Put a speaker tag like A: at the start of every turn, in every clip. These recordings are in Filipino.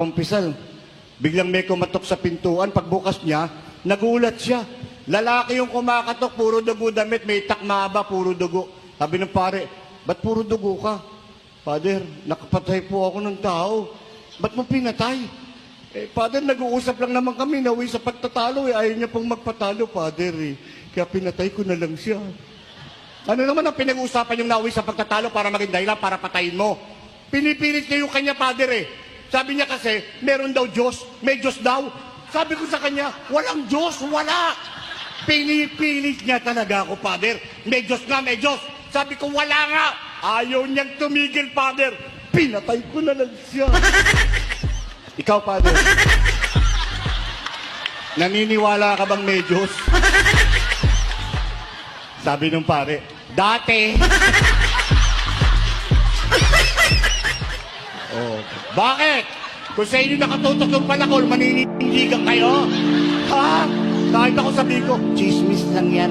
A: Kumpisal, biglang may kumatok sa pintuan. Pagbukas niya, nagulat siya. Lalaki yung kumakatok, puro dugo damit, may takmaba, puro dugo. Sabi ng pare, ba't puro dugo ka? Father, nakapatay po ako ng tao. Ba't mo pinatay? Eh, Father, nag-uusap lang naman kami, nauwi sa pagtatalo. Eh. Ayaw niya pong magpatalo, Father. Eh. Kaya pinatay ko na lang siya. Ano naman ang pinag-uusapan yung nauwi sa pagtatalo para maging dahilan para patayin mo? Pinipilit niya yung kanya, Father eh. Sabi niya kasi, meron daw Diyos, may Diyos daw. Sabi ko sa kanya, walang Diyos, wala. Pinipilit niya talaga ako, Father. May Diyos nga, may Diyos. Sabi ko, wala nga. Ayaw niyang tumigil, Father. Pinatay ko na lang siya. Ikaw, Father. Naniniwala ka bang may Diyos? Sabi nung pare, dati. bakit? Kung sa inyo nakatutok yung palakol, maninindigan kayo? Ha? Kahit ako sabihin ko, chismis lang yan.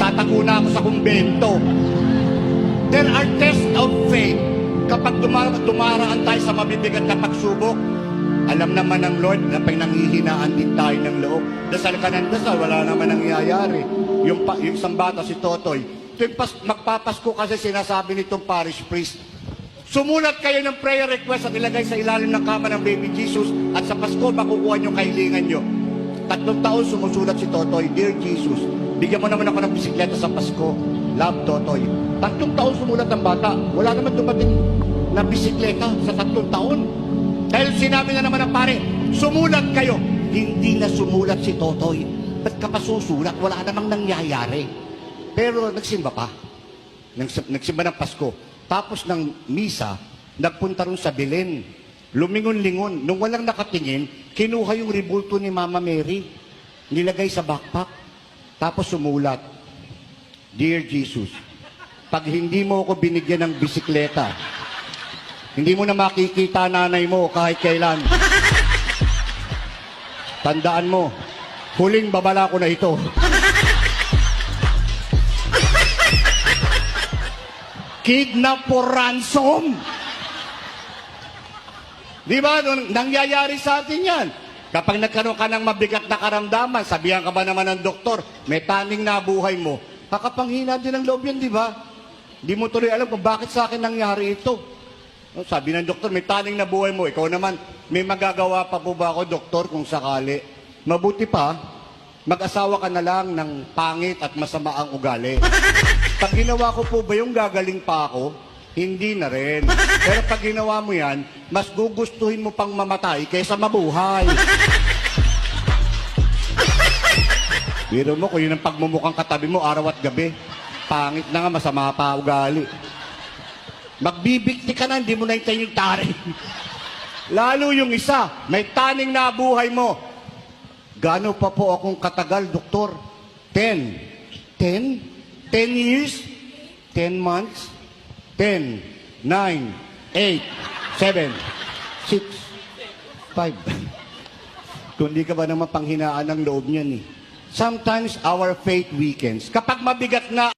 A: Tatago na ako sa kumbento. There are tests of faith. Kapag dumara, dumaraan tayo sa mabibigat na pagsubok, alam naman ng Lord na pag nanghihinaan din tayo ng loob. Dasal ka ng dasal, wala naman nangyayari. Yung, pa, yung isang bata, si Totoy, tuwing pas, magpapasko kasi sinasabi nitong parish priest, Sumulat kayo ng prayer request at ilagay sa ilalim ng kama ng baby Jesus at sa Pasko makukuha niyo kahilingan niyo. Tatlong taon sumusulat si Totoy, Dear Jesus, bigyan mo naman ako ng bisikleta sa Pasko. Love, Totoy. Tatlong taon sumulat ang bata. Wala naman dumating na bisikleta sa tatlong taon. Dahil sinabi na naman ng pare, sumulat kayo. Hindi na sumulat si Totoy. Ba't ka pa susulat? Wala namang nangyayari. Pero nagsimba pa. Nags- Nagsimba ng Pasko. Tapos ng misa, nagpunta rin sa Belen. Lumingon-lingon. Nung walang nakatingin, kinuha yung ribulto ni Mama Mary. Nilagay sa backpack. Tapos sumulat, Dear Jesus, pag hindi mo ako binigyan ng bisikleta, hindi mo na makikita nanay mo kahit kailan. Tandaan mo, huling babala ko na ito. Kidnap for ransom. Di ba? Nangyayari sa atin yan. Kapag nagkaroon ka ng mabigat na karamdaman, sabihan ka ba naman ng doktor, may taning na buhay mo, kakapanghina din ang loob yan, di ba? Di mo tuloy alam kung bakit sa akin nangyari ito. Sabi ng doktor, may taning na buhay mo. Ikaw naman, may magagawa pa po ba ako, doktor, kung sakali? Mabuti pa, mag-asawa ka na lang ng pangit at masama ang ugali. Pag ginawa ko po ba yung gagaling pa ako, hindi na rin. Pero pag ginawa mo yan, mas gugustuhin mo pang mamatay kaysa mabuhay. Biro mo, kung yun ang pagmumukhang katabi mo araw at gabi, pangit na nga, masama pa ugali. Magbibikti ka na, hindi mo na hintayin yung taring. Lalo yung isa, may taning na buhay mo. Gaano pa po akong katagal, doktor? Ten. Ten? Ten years? Ten months? Ten. Nine. Eight. Seven. Six. Five. Kung di ka ba naman panghinaan ng loob niyan eh. Sometimes our faith weakens. Kapag mabigat na